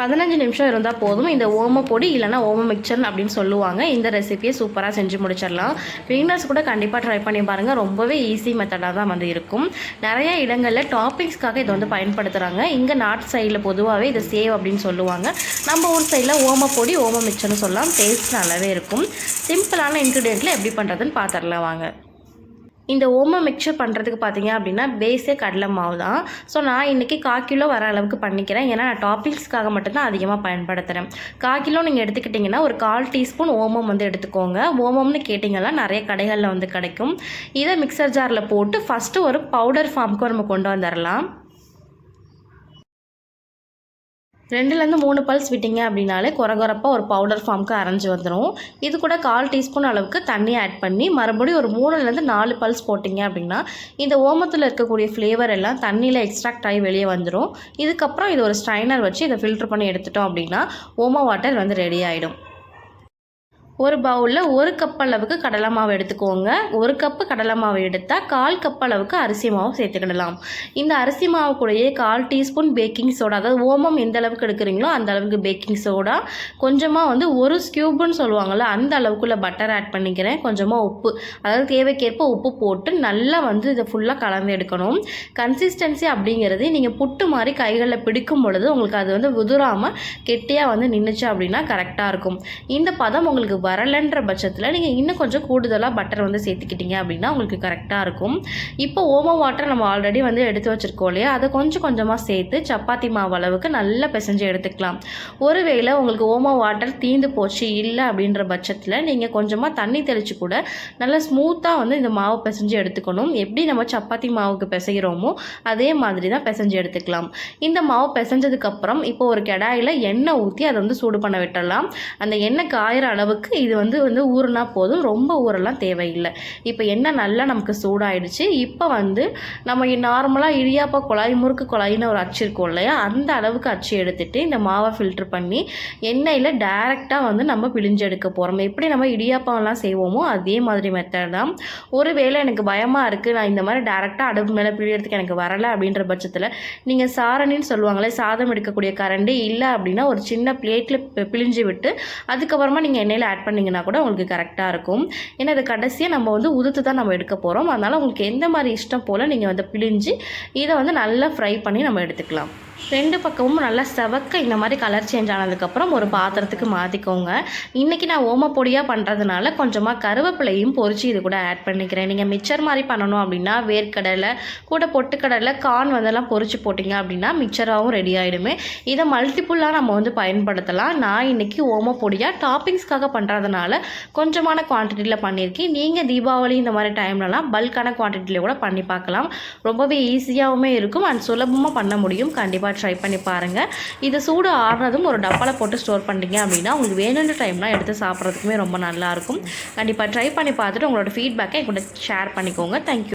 பதினஞ்சு நிமிஷம் இருந்தால் போதும். இந்த ஓம பொடி இல்லைனா ஓம மிக்சர் அப்படின்னு சொல்லுவாங்க. இந்த ரெசிபியை சூப்பராக செஞ்சு முடிச்சிடலாம். பிகினர்ஸ் கூட கண்டிப்பாக ட்ரை பண்ணி பாருங்கள் ரொம்பவே ஈஸி மெத்தடாக தான் வந்து இருக்கும். நிறைய இடங்களில் டாப்பிங்ஸ்க்காக இதை வந்து பயன்படுத்துகிறாங்க இங்கே நார்த் சைடில் பொதுவாகவே இதை சேவ் அப்படின்னு சொல்லுவாங்க. நம்ம ஊர் சைடில் ஓம பொடி ஓம மிக்சர்னு சொல்லலாம் டேஸ்ட் நல்லாவே இருக்கும். சிம்பிளான இன்க்ரீடியண்ட்டில் எப்படி பண்ணுறதுன்னு பார்த்துடலாம் வாங்க. இந்த ஓமம் மிக்சர் பண்ணுறதுக்கு பார்த்தீங்க அப்படின்னா பேஸே கடலை மாவு தான். ஸோ நான் இன்றைக்கி கால் கிலோ வர அளவுக்கு பண்ணிக்கிறேன். ஏன்னா நான் டாப்பிங்ஸ்க்காக மட்டும்தான் அதிகமாக பயன்படுத்துகிறேன் கால் கிலோ நீங்கள் எடுத்துக்கிட்டிங்கன்னா ஒரு கால் டீஸ்பூன் ஓமம் வந்து எடுத்துக்கோங்க. ஓமம்னு கேட்டிங்கன்னா நிறைய கடைகளில் வந்து கிடைக்கும். இதை மிக்சர் ஜாரில் போட்டு ஃபஸ்ட்டு ஒரு பவுடர் ஃபார்முக்கு நம்ம கொண்டு வந்துடலாம் ரெண்டுலேருந்து மூணு பல்ஸ் விட்டிங்க அப்படின்னாலே குறகுறப்பாக ஒரு பவுடர் ஃபார்முக்கு அரைஞ்சி வந்துடும் இது கூட கால் டீஸ்பூன் அளவுக்கு தண்ணி ஆட் பண்ணி மறுபடியும் ஒரு மூணுலேருந்து நாலு பல்ஸ் போட்டிங்க அப்படின்னா இந்த ஓமத்தில் இருக்கக்கூடிய ஃப்ளேவர் எல்லாம் தண்ணியில் எக்ஸ்ட்ராக்ட் ஆகி வெளியே வந்துடும் இதுக்கப்புறம் இது ஒரு ஸ்ட்ரைனர் வச்சு இதை ஃபில்ட்ரு பண்ணி எடுத்துட்டோம் அப்படின்னா ஓம வாட்டர் வந்து ரெடி ஆகிடும் ஒரு பவுலில் ஒரு கப் அளவுக்கு கடலை மாவு எடுத்துக்கோங்க. ஒரு கப்பு கடலை மாவு எடுத்தால் கால் கப் அளவுக்கு அரிசி மாவு சேர்த்துக்கிடலாம். இந்த அரிசி மாவு கூடயே கால் டீஸ்பூன் பேக்கிங் சோடா அதாவது ஓமம் எந்த அளவுக்கு எடுக்கிறீங்களோ அந்த அளவுக்கு பேக்கிங் சோடா கொஞ்சமாக வந்து ஒரு ஸ்கியூப்னு சொல்லுவாங்கள்ல அந்த அளவுக்குள்ள பட்டர் ஆட் பண்ணிக்கிறேன். கொஞ்சமாக உப்பு அதாவது தேவைக்கேற்ப உப்பு போட்டு நல்லா வந்து இதை ஃபுல்லாக கலந்து எடுக்கணும். கன்சிஸ்டன்சி அப்படிங்கிறது நீங்கள் புட்டு மாதிரி கைகளில் பிடிக்கும் பொழுது உங்களுக்கு அது வந்து உதுராமல் கெட்டியாக வந்து நின்றுச்சு அப்படின்னா கரெக்டாக இருக்கும். இந்த பதம் உங்களுக்கு வரலைன்ற பட்சத்தில் நீங்கள் இன்னும் கொஞ்சம் கூடுதலாக பட்டர் வந்து சேர்த்துக்கிட்டீங்க அப்படின்னா உங்களுக்கு கரெக்டாக இருக்கும். இப்போ ஓம வாட்டர் நம்ம ஆல்ரெடி வந்து எடுத்து வச்சுருக்கோம் இல்லையா? அதை கொஞ்சம் கொஞ்சமாக சேர்த்து சப்பாத்தி மாவு அளவுக்கு நல்லா பிசைஞ்சு எடுத்துக்கலாம். ஒருவேளை உங்களுக்கு ஓமோ வாட்டர் தீந்து போச்சு இல்லை அப்படின்ற பட்சத்தில் நீங்கள் கொஞ்சமாக தண்ணி தெளித்து கூட நல்லா ஸ்மூத்தாக வந்து இந்த மாவு பிசைஞ்சு எடுத்துக்கணும். எப்படி நம்ம சப்பாத்தி மாவுக்கு பிசைகிறோமோ அதே மாதிரி தான் பிசைஞ்சு எடுத்துக்கலாம். இந்த மாவு பிசைஞ்சதுக்கப்புறம் இப்போ ஒரு கடாயில் எண்ணெய் ஊற்றி அதை வந்து சூடு பண்ண விட்டுடலாம். அந்த எண்ணெய் காயிற அளவுக்கு இது வந்து வந்து ஊறுனா போதும். ரொம்ப ஊரெல்லாம் தேவையில்லை. இப்போ என்ன நல்லா நமக்கு சூடாயிடுச்சு. இப்போ வந்து நம்ம நார்மலாக இடியாப்பா குழாய் முறுக்கு குழாயின்னு ஒரு அச்சு இருக்கும் இல்லையா? அந்த அளவுக்கு அச்சு எடுத்துகிட்டு இந்த மாவை ஃபில்ட்ரு பண்ணி எண்ணெயில் டேரெக்டாக வந்து நம்ம பிழிஞ்சு எடுக்க போகிறோம் எப்படி நம்ம இடியாப்பம்லாம் செய்வோமோ அதே மாதிரி மெத்தட் தான். ஒருவேளை எனக்கு பயமாக இருக்குது நான் இந்த மாதிரி டேரெக்டாக அடுப்பு மேலே பிழியறதுக்கு எனக்கு வரலை அப்படின்ற பட்சத்தில் நீங்கள் சாரணின்னு சொல்லுவாங்களே சாதம் எடுக்கக்கூடிய கரண்டி இல்லை அப்படின்னா ஒரு சின்ன பிளேட்டில் பிழிஞ்சு விட்டு அதுக்கப்புறமா நீங்கள் எண்ணெயில் ஆட் பண்ணிங்கன்னா கூட உங்களுக்கு கரெக்டாக இருக்கும். ஏன்னா அது கடைசியாக நம்ம வந்து உதுத்து தான் நம்ம எடுக்க போகிறோம் அதனால் உங்களுக்கு எந்த மாதிரி இஷ்டம் போல் நீங்கள் வந்து பிழிஞ்சு இதை வந்து நல்லா ஃப்ரை பண்ணி நம்ம எடுத்துக்கலாம். ரெண்டு பக்கமும் நல்லா செவக்க இந்த மாதிரி கலர் சேஞ்ச் ஆனதுக்கப்புறம் ஒரு பாத்திரத்துக்கு மாற்றிக்கோங்க இன்றைக்கி நான் ஓமப்பொடியாக பண்ணுறதுனால கொஞ்சமாக கருவேப்பிலையும் பொறிச்சு இது கூட ஆட் பண்ணிக்கிறேன். நீங்கள் மிக்சர் மாதிரி பண்ணணும் அப்படின்னா வேர்க்கடலை கூட பொட்டுக்கடலை கார்ன் வந்தெல்லாம் பொறிச்சு போட்டிங்க அப்படின்னா மிக்சராகவும் ரெடி ஆகிடுமே இதை மல்டிப்புல்லாக நம்ம வந்து பயன்படுத்தலாம். நான் இன்றைக்கி ஓமப்பொடியாக டாப்பிங்ஸ்க்காக பண்ணுறதுனால கொஞ்சமான குவான்டிட்டியில் பண்ணியிருக்கேன். நீங்கள் தீபாவளி இந்த மாதிரி டைம்லலாம் பல்கான குவான்டிட்டியில் கூட பண்ணி பார்க்கலாம். ரொம்பவே ஈஸியாகவுமே இருக்கும். அண்ட் சுலபமாக பண்ண முடியும். கண்டிப்பாக கண்டிப்பாக ட்ரை பண்ணி பாருங்கள் இது சூடு ஆடுறதும் ஒரு டப்பாவில் போட்டு ஸ்டோர் பண்ணிட்டீங்க அப்படின்னா உங்களுக்கு வேணுன்ற டைம்லாம் எடுத்து சாப்பிட்றதுக்குமே ரொம்ப நல்லாயிருக்கும் கண்டிப்பாக ட்ரை பண்ணி பார்த்துட்டு உங்களோட ஃபீட்பேக்கை என் கூட ஷேர் பண்ணிக்கோங்க தேங்க்யூ